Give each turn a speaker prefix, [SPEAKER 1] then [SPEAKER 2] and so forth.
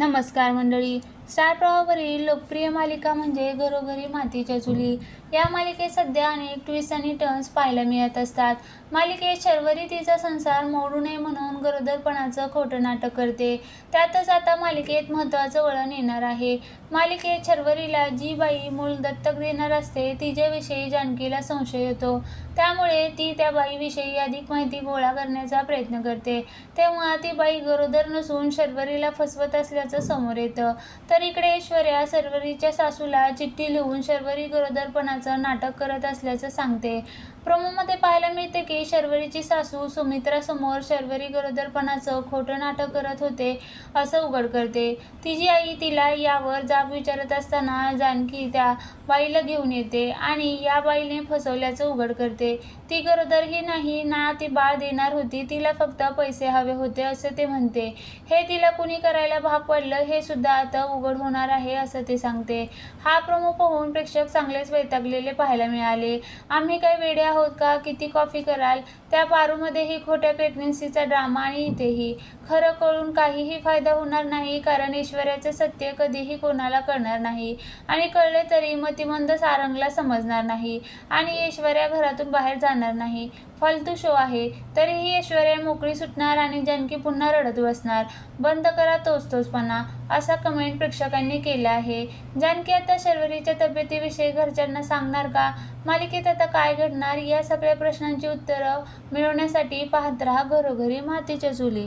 [SPEAKER 1] नमस्कार मंडळी. स्टार प्रवाहावरील लोकप्रिय मालिका म्हणजे घरोघरी मातीच्या चुली. या मालिकेत सध्या अनेक ट्विस्ट आणि टर्न्स पाहायला मिळत असतात. मालिकेत शर्वरी तिचा संसार मोडू नये म्हणून गरोदरपणाचं खोटं नाटक करते. त्यातच आता मालिकेत महत्त्वाचं वळण येणार आहे. मालिकेत शर्वरीला जी बाई मूल दत्तक देणार असते तिच्याविषयी जानकीला संशय येतो. त्यामुळे ती त्या बाईविषयी अधिक माहिती गोळा करण्याचा प्रयत्न करते. तेव्हा ती बाई गरोदर नसून शर्वरीला फसवत असल्याचं समोर येतं. तर इकडे ऐश्वर्या शर्वरीच्या सासूला चिठ्ठी लिहून शर्वरी गरोदरपणाचं नाटक करत असल्याचं सांगते. प्रोमोमध्ये पाहायला मिळते की शर्वरीची सासू सुमित्रासमोर शर्वरी गरोदरपणाचं खोटं नाटक करत होते असं उघड करते. तिची आई तिला यावर जाब विचारत असताना जानकी त्या बाईला घेऊन येते आणि या बाईने फसवल्याचं उघड करते. ती गरोदरही नाही ना ती बाळ देणार होती तिला फक्त पैसे हवे होते असं ते म्हणते. हे तिला कुणी करायला भाग पडलं हे सुद्धा आता उघड होणार आहे असं ते सांगते. हा प्रोमो पाहून प्रेक्षक चांगलेच वैतागलेले पाहायला मिळाले. आम्ही काय वेडे आहोत का? किती कॉफी कराल? त्या पारूमध्येही खोट्या प्रेग्नन्सीचा ड्रामा आणि इथेही. खरं कळून काहीही फायदा होणार नाही कारण ऐश्वर्याचं सत्य कधीही कोणाला कळणार नाही. आणि कळले तरी मतिमंद सारंगला समजणार नाही. आणि ऐश्वर्या घरातून बाहेर जाणार नाही. फालतू शो आहे. तरीही ऐश्वर्या मोकळी सुटणार आणि जानकी पुन्हा रडत बसणार. बंद करा तोच तोचपणा असा कमेंट प्रेक्षकांनी केला आहे. जानकी आता शर्वरीच्या तब्येतीविषयी घरच्यांना सांगणार का? मालिकेत आता काय घडणार? या सगळ्या प्रश्नांची उत्तरं मिळवण्यासाठी पाहत राहा घरोघरी मातीच्या चुली.